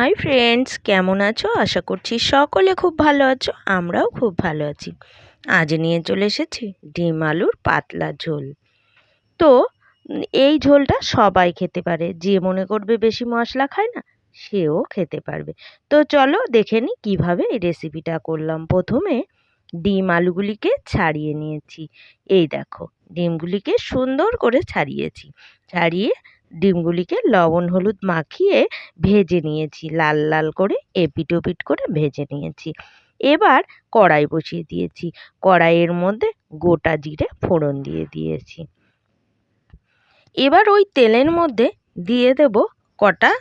Hi friends কেমন আছো? আশা করছি সকলে খুব ভালো আছো, আমরাও খুব ভালো আছি। আজ নিয়ে চলে এসেছি ডিম আলুর পাতলা ঝোল। তো, এই ঝোলটা সবাই খেতে পারে, যে মনে করবে বেশি মশলা খায় না, সেও খেতে পারবে। তো চলো দেখে নিই কীভাবে এই রেসিপিটা করলাম। প্রথমে ডিম আলুগুলিকে ছাড়িয়ে নিয়েছি। এই দেখো, ডিমগুলিকে সুন্দর করে ছাড়িয়েছি। ছাড়িয়ে ডিমগুলিকে লবণ, হলুদ মাখিয়ে ভেজে নিয়েছি। লাল লাল করে এপিট ওপিট করে ভেজে নিয়েছি। এবার কড়াই বসিয়ে দিয়েছি। কড়াইয়ের মধ্যে গোটা জিরে ফোড়ন দিয়ে দিয়েছি। এবার ওই তেলের মধ্যে দিয়ে দেব কটা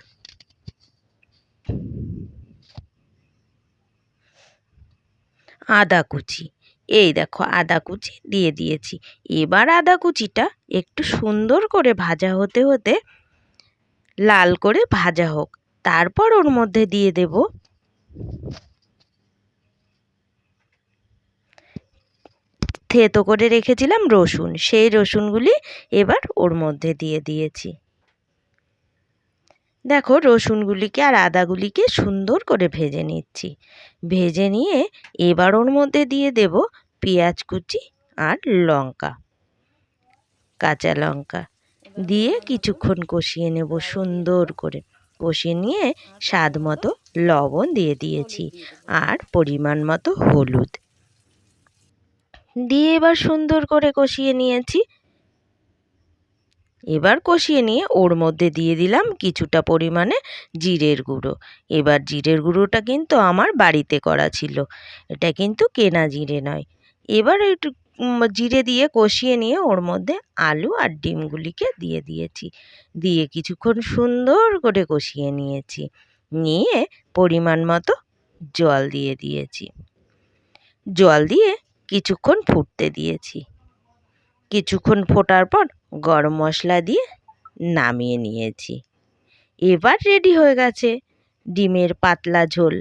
আদা কুচি। এই দেখো আদা কুচি দিয়ে দিয়েছি। এবার আদা কুচিটা একটু সুন্দর করে ভাজা হতে হতে লাল করে ভাজা হোক। তারপর ওর মধ্যে দিয়ে দেব থেতো করে রেখেছিলাম রসুন। সেই রসুনগুলি এবার ওর মধ্যে দিয়ে দিয়েছি। দেখো রসুনগুলিকে আর আদাগুলিকে সুন্দর করে ভেজে নিচ্ছি। ভেজে নিয়ে এবার ওর মধ্যে দিয়ে দেব পেঁয়াজ কুচি আর লঙ্কা কাঁচা লঙ্কা। দিয়ে কিছুক্ষণ কষিয়ে নেব সুন্দর করে। কষিয়ে নিয়ে স্বাদ মতো লবণ দিয়ে দিয়েছি আর পরিমাণ মতো হলুদ। দিয়ে এবার সুন্দর করে কষিয়ে নিয়েছি এবার কষিয়ে নিয়ে ওর মধ্যে দিয়ে দিলাম কিছুটা পরিমাণে জিরের গুঁড়ো। এবার জিরের গুঁড়োটা কিন্তু আমার বাড়িতে করা ছিল। এটা কিন্তু কেনা জিরে নয়। এবার একটু জিরে দিয়ে কষিয়ে নিয়ে ওর মধ্যে আলু আর ডিমগুলিকে দিয়ে দিয়েছি। দিয়ে কিছুক্ষণ সুন্দর করে কষিয়ে নিয়েছি। নিয়ে পরিমাণ মতো জল দিয়ে দিয়েছি। জল দিয়ে কিছুক্ষণ ফুটতে দিয়েছি। কিছুক্ষণ ফোটার পর গরম মশলা দিয়ে নামিয়ে নিয়েছি। এবার রেডি হয়ে গেছে ডিমের পাতলা ঝোল।